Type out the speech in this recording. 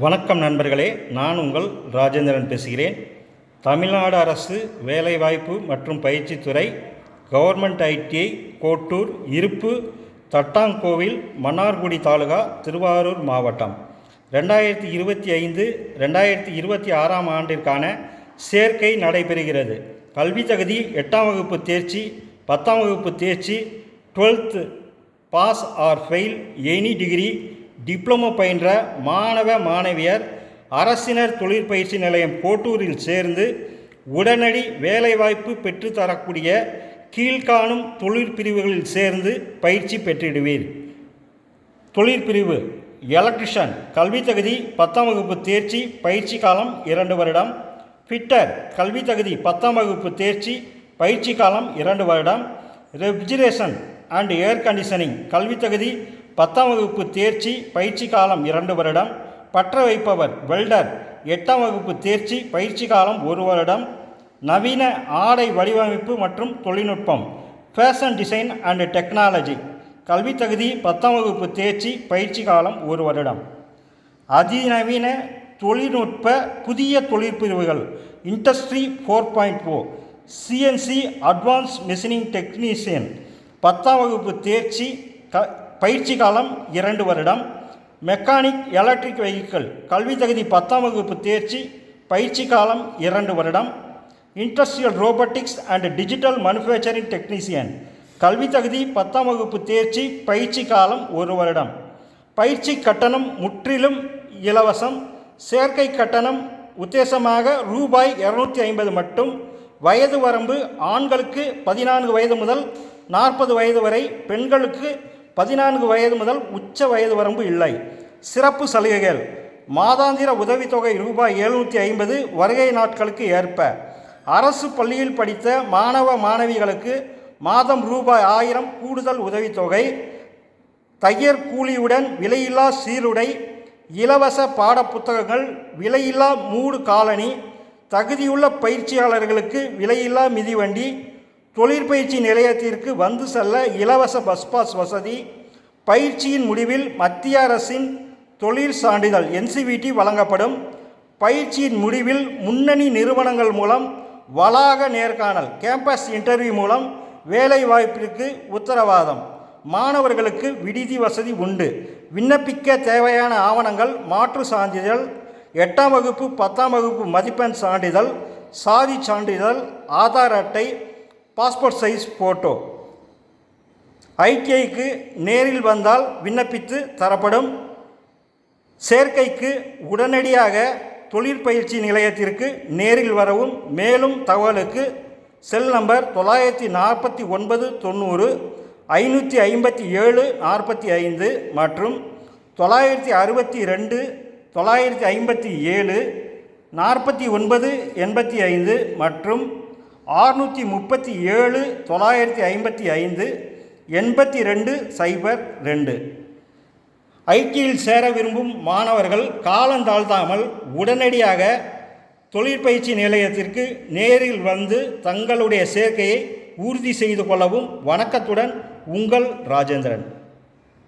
வணக்கம் நண்பர்களே நான் உங்கள் ராஜேந்திரன் பேசுகிறேன். தமிழ்நாடு அரசு வேலைவாய்ப்பு மற்றும் பயிற்சித்துறை கவர்மெண்ட் ஐடிஐ கோட்டூர் இருப்பு தட்டாங்கோவில் மன்னார்குடி தாலுகா திருவாரூர் மாவட்டம். ரெண்டாயிரத்தி இருபத்தி ஐந்து ரெண்டாயிரத்தி இருபத்தி ஆறாம் ஆண்டிற்கான சேர்க்கை நடைபெறுகிறது. கல்வி தகுதி எட்டாம் வகுப்பு தேர்ச்சி பத்தாம் வகுப்பு தேர்ச்சி twelfth pass or fail any degree diploma பயின்ற மாணவ மாணவியர் அரசினர் தொழிற்பயிற்சி நிலையம் கோட்டூரில் சேர்ந்து உடனடி வேலைவாய்ப்பு பெற்றுத்தரக்கூடிய கீழ்காணும் தொழிற்பிரிவுகளில் சேர்ந்து பயிற்சி பெற்றிடுவீர். தொழிற்பிரிவு எலக்ட்ரிஷன் கல்வி தகுதி பத்தாம் வகுப்பு தேர்ச்சி பயிற்சி காலம் இரண்டு வருடம். ஃபிட்டர் கல்வி தகுதி பத்தாம் வகுப்பு தேர்ச்சி பயிற்சி காலம் இரண்டு வருடம். ரெஃப்ரிஜரேஷன் அண்ட் ஏர் கண்டிஷனிங் கல்வி தகுதி பத்தாம் வகுப்பு தேர்ச்சி பயிற்சி காலம் இரண்டு வருடம். பற்ற வைப்பவர் வெல்டர். எட்டாம் வகுப்பு தேர்ச்சி பயிற்சி காலம் ஒரு வருடம். நவீன ஆடை வடிவமைப்பு மற்றும் தொழில்நுட்பம். ஃபேஷன் டிசைன் அண்ட் டெக்னாலஜி கல்வி தகுதி பத்தாம் வகுப்பு தேர்ச்சி பயிற்சி காலம் ஒரு வருடம். அதிநவீன தொழில்நுட்ப புதிய தொழிற்பிரிவுகள். Industry four point O CNC advance machining technician பத்தாம் வகுப்பு தேர்ச்சி க பயிற்சி காலம் இரண்டு வருடம். மெக்கானிக் எலக்ட்ரிக் வெஹிக்கிள் கல்வி தகுதி பத்தாம் வகுப்பு தேர்ச்சி பயிற்சி காலம் இரண்டு வருடம். Industrial robotics and digital manufacturing technician கல்வி தகுதி பத்தாம் வகுப்பு தேர்ச்சி பயிற்சி காலம் ஒரு வருடம். பயிற்சி கட்டணம் முற்றிலும் இலவசம். சேர்க்கை கட்டணம் உத்தேசமாக ரூபாய் இரநூத்தி ஐம்பது மட்டும். வயது வரம்பு ஆண்களுக்கு பதினான்கு வயது முதல் நாற்பது வயது வரை பெண்களுக்கு பதினான்கு வயது முதல் உச்ச வயது வரம்பு இல்லை. சிறப்பு சலுகைகள். மாதாந்திர உதவித்தொகை ரூபாய் எழுநூற்றி ஐம்பது வருகை நாட்களுக்கு ஏற்ப. அரசு பள்ளியில் படித்த மாணவ மாணவிகளுக்கு மாதம் ரூபாய் ஆயிரம் கூடுதல் உதவித்தொகை. தையர் கூலியுடன் விலையில்லா சீருடை இலவச பாடப்புத்தகங்கள் விலையில்லா மூடு காலணி தகுதியுள்ள பயிற்சியாளர்களுக்கு விலையில்லா மிதிவண்டி தொழிற்பயிற்சி நிலையத்திற்கு வந்து செல்ல இலவச பஸ் பாஸ் வசதி பயிற்சியின் முடிவில் மத்திய அரசின் தொழில் சான்றிதழ் என்சிவிடி வழங்கப்படும். பயிற்சியின் முடிவில் முன்னணி நிறுவனங்கள் மூலம் வளாக நேர்காணல் கேம்பஸ் இன்டர்வியூ மூலம் வேலை வாய்ப்பிற்கு உத்தரவாதம். மாணவர்களுக்கு விடுதி வசதி உண்டு. விண்ணப்பிக்க தேவையான ஆவணங்கள் மாற்று சான்றிதழ் எட்டாம் வகுப்பு பத்தாம் வகுப்பு மதிப்பெண் சான்றிதழ் சாதி சான்றிதழ் ஆதார் அட்டை பாஸ்போர்ட் சைஸ் ஃபோட்டோ ஐடிஐக்கு நேரில் வந்தால் விண்ணப்பித்து தரப்படும். சேர்க்கைக்கு உடனடியாக தொழிற்பயிற்சி நிலையத்திற்கு நேரில் வரவும். மேலும் தகவலுக்கு செல் நம்பர் தொள்ளாயிரத்தி நாற்பத்தி ஒன்பது தொண்ணூறு ஐநூற்றி ஐம்பத்தி ஏழு நாற்பத்தி ஐந்து மற்றும் தொள்ளாயிரத்தி அறுபத்தி ரெண்டு தொள்ளாயிரத்தி ஐம்பத்தி ஏழு நாற்பத்தி ஒன்பது எண்பத்தி ஐந்து மற்றும் ஆறுநூற்றி முப்பத்தி ஏழு தொள்ளாயிரத்தி ஐம்பத்தி ஐந்து எண்பத்தி ரெண்டு சைபர் ரெண்டு. ஐடியில் சேர விரும்பும் மாணவர்கள் காலந்தாழ்த்தாமல் உடனடியாக தொழிற்பயிற்சி நிலையத்திற்கு நேரில் வந்து தங்களுடைய சேர்க்கையை உறுதி செய்து கொள்ளவும் வணக்கத்துடன் உங்கள் ராஜேந்திரன்.